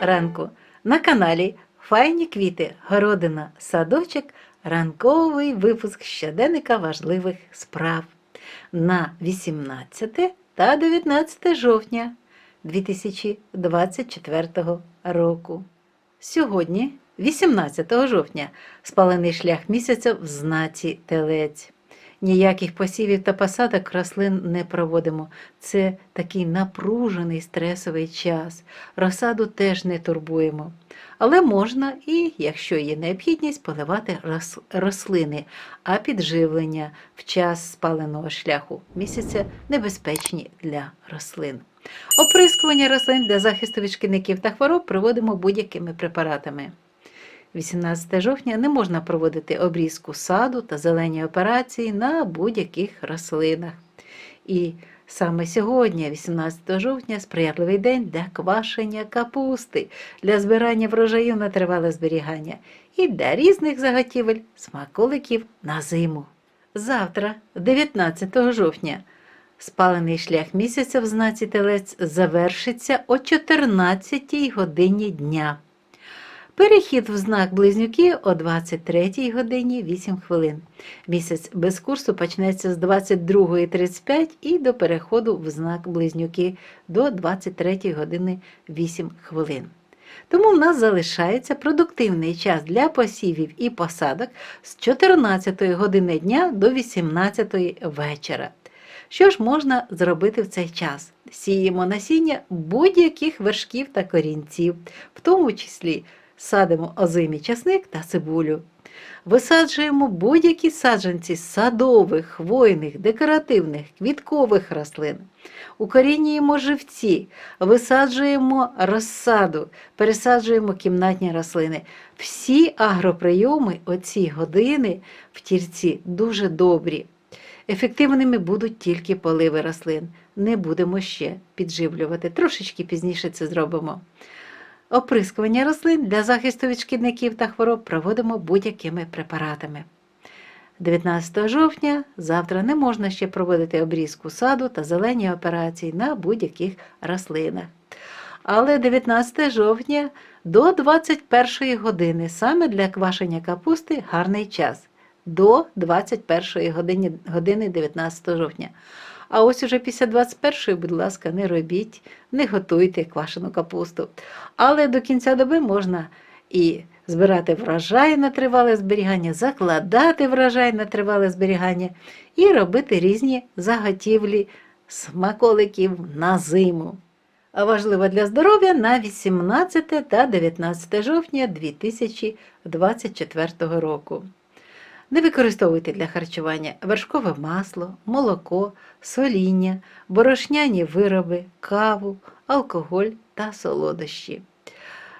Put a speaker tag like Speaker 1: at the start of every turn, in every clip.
Speaker 1: ранку. На каналі Файні квіти, городина, садочок, ранковий випуск щоденника важливих справ. На 18 та 19 жовтня 2024 року. Сьогодні, 18 жовтня, спалений шлях місяця в знаці Телець. Ніяких посівів та посадок рослин не проводимо. Це такий напружений стресовий час. Розсаду теж не турбуємо. Але можна і, якщо є необхідність, поливати рослини, а підживлення в час спаленого шляху місяця небезпечні для рослин. Оприскування рослин для захисту від шкідників та хвороб проводимо будь-якими препаратами. 18 жовтня не можна проводити обрізку саду та зелені операції на будь-яких рослинах. І саме сьогодні, 18 жовтня, сприятливий день для квашення капусти, для збирання врожаю на тривале зберігання і для різних заготівель смаколиків на зиму. Завтра, 19 жовтня, спалений шлях місяця в знаці Телець завершиться о 14 годині дня. Перехід в знак Близнюки о 23 годині 8 хвилин. Місяць без курсу почнеться з 22.35 і до переходу в знак Близнюки до 23 години 8 хвилин. Тому в нас залишається продуктивний час для посівів і посадок з 14 години дня до 18 вечора. Що ж можна зробити в цей час? Сіємо насіння будь-яких вершків та корінців, в тому числі садимо озимий часник та цибулю. Висаджуємо будь-які саджанці садових, хвойних, декоративних, квіткових рослин. Укорінюємо живці, висаджуємо розсаду, пересаджуємо кімнатні рослини. Всі агроприйоми оці години в тірці дуже добрі. Ефективними будуть тільки поливи рослин. Не будемо ще підживлювати. Трошечки пізніше це зробимо. Оприскування рослин для захисту від шкідників та хвороб проводимо будь-якими препаратами. 19 жовтня завтра не можна ще проводити обрізку саду та зелені операції на будь-яких рослинах. Але 19 жовтня до 21 години саме для квашення капусти гарний час. До 21 години, години 19 жовтня. А ось уже після 21-ї, будь ласка, не робіть, не готуйте квашену капусту. Але до кінця доби можна і збирати врожай на тривале зберігання, закладати врожай на тривале зберігання і робити різні заготівлі смаколиків на зиму. А важливо для здоров'я на 18 та 19 жовтня 2024 року. Не використовуйте для харчування вершкове масло, молоко, соління, борошняні вироби, каву, алкоголь та солодощі.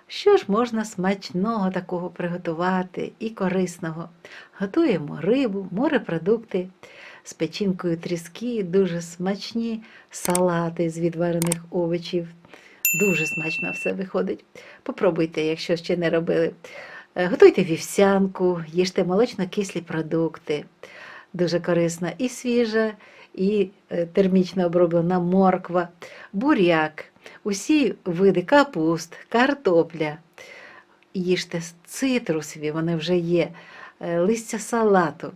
Speaker 1: Що ж можна смачного такого приготувати і корисного? Готуємо рибу, морепродукти з печінкою тріски, дуже смачні салати з відварених овочів. Дуже смачно все виходить. Попробуйте, якщо ще не робили. Е, Готуйте вівсянку, їжте молочно-кислі продукти. Дуже корисна і свіжа, і е, термічно оброблена морква, буряк, усі види капуст, картопля. Їжте цитрусові, вони вже є, е, листя салату,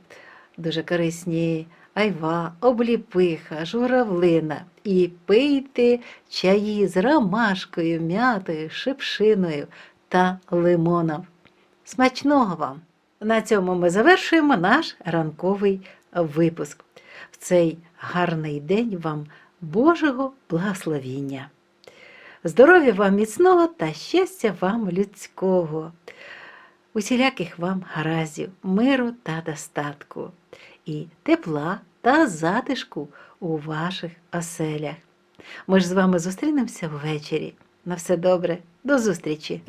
Speaker 1: дуже корисні айва, обліпиха, журавлина. І пийте чаї з ромашкою, м'ятою, шипшиною та лимоном. Смачного вам! На цьому ми завершуємо наш ранковий випуск. В цей гарний день вам Божого благословіння. Здоров'я вам міцного та щастя вам людського, усіляких вам гараздів, миру та достатку, і тепла та затишку у ваших оселях. Ми ж з вами зустрінемося ввечері. На все добре, до зустрічі!